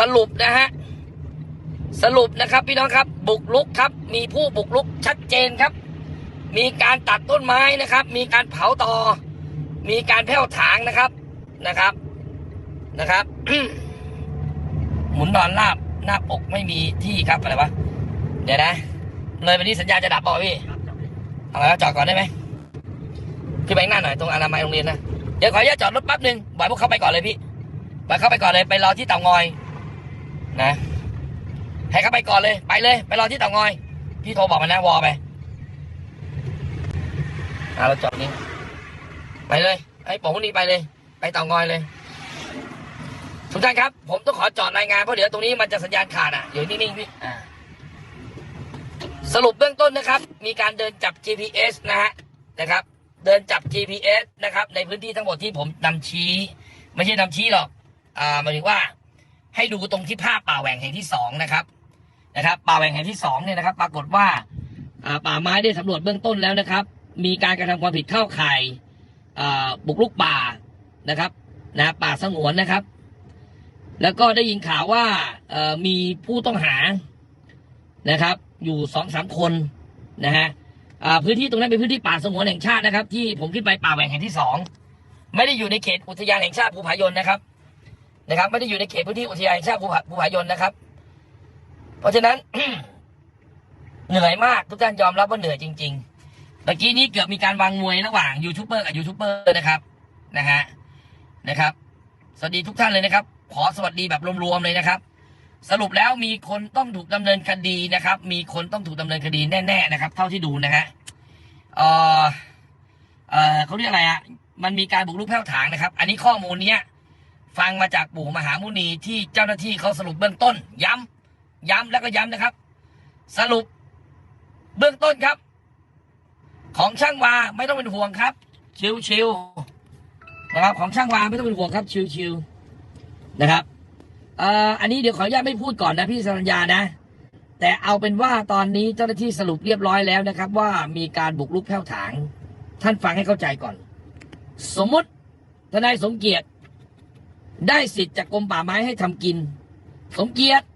สรุปนะฮะ สรุปนะครับ พี่น้องครับ บุกลุกครับ มีผู้บุกลุกชัดเจนครับ มีการตัดต้นไม้นะครับ มีการเผาต่อ มีการแผ่วถางนะครับนะครับนะครับหมุนนอนราบหน้าปกไม่มีที่ครับอะไรวะเดี๋ยวนะ เลยวันนี้สัญญาจะดับบอกพี่เอาไว้จอดก่อนได้ไหมขึ้นไปข้างหน้าหน่อยตรงอนามัยโรงเรียนนะเดี๋ยวขออนุญาตจอดรถแป๊บหนึ่งบ่อยพวกเขาไปก่อนเลยพี่บ่อยเข้าไปก่อนเลยไปรอที่เต่างอย นะ ให้เขาไปก่อนเลย ไปเลย ไปรอที่เต่างอย พี่โทรบอกมันนะวอไปอ่าเราจอดนี่ไปเลย ไอ้ป๋องนี่ไปเลย ไปเต่างอยเลยทุกท่านครับ ผมต้องขอจอดรายงานเพราะเดี๋ยวตรงนี้มันจะสัญญาณขาดอะ อยู่นิ่งๆพี่อ่าสรุปเบื้องต้นนะครับ มีการเดินจับ GPS นะฮะนะครับ เดินจับ GPS นะครับ ในพื้นที่ทั้งหมดที่ผมนำชี้ ไม่ใช่นำชี้หรอก อ่าหมายถึงว่า ให้ดูตรงที่ภาพป่าแหว่งแห่งที่สองนะครับนะครับ ป่าแหว่งแห่งที่สองเนี่ยนะครับ ปรากฏว่าป่าไม้ได้สำรวจเบื้องต้นแล้วนะครับ มีการกระทำความผิดเข้าข่ายบุกรุกป่านะครับนะป่าสงวนนะครับ แล้วก็ได้ยินข่าวว่ามีผู้ต้องหานะครับ อยู่สองสามคนนะฮะพื้นที่ตรงนั้นเป็นพื้นที่ป่าสงวนแห่งชาตินะครับ ที่ผมขึ้นไปป่าแหว่งแห่งที่สองไม่ได้อยู่ในเขตอุทยานแห่งชาติภูผายนนะครับ นะครับ ไม่ได้อยู่ในเขตพื้นที่อุทยานแห่งชาติภูผาภูผายนนะครับ เพราะฉะนั้น เหนื่อยมากทุกท่านยอมรับว่าเหนื่อยจริงๆเมื่อกี้นี้เกือบมีการวางมวยระหว่างยูทูบเบอร์กับยูทูบเบอร์นะครับนะฮะนะครับ สวัสดีทุกท่านเลยนะครับ ขอสวัสดีแบบรวมๆเลยนะครับ สรุปแล้วมีคนต้องถูกดำเนินคดีนะครับ มีคนต้องถูกดำเนินคดีแน่ๆนะครับ เท่าที่ดูนะฮะเออเออเขาเรียกอะไรอะมันมีการบุกรุกแผ่วถางนะครับ อันนี้ข้อมูลเนี้ย ฟังมาจากปู่มหามุนีที่เจ้าหน้าที่เขาสรุปเบื้องต้น ย้ำย้ำแล้วก็ย้ำนะครับ สรุปเบื้องต้นครับ ของช่างวาไม่ต้องเป็นห่วงครับ ชิวๆนะครับ ของช่างวาไม่ต้องเป็นห่วงครับ ชิวๆนะครับเอ่ออันนี้เดี๋ยวขออนุญาตไม่พูดก่อนนะพี่สัญญานะ แต่เอาเป็นว่าตอนนี้เจ้าหน้าที่สรุปเรียบร้อยแล้วนะครับ ว่ามีการบุกรุกแผ่วถาง ท่านฟังให้เข้าใจก่อน สมมุติทนายสมเกียรติ ได้สิทธิ์จากกรมป่าไม้ให้ทำกิน สมเกียรติ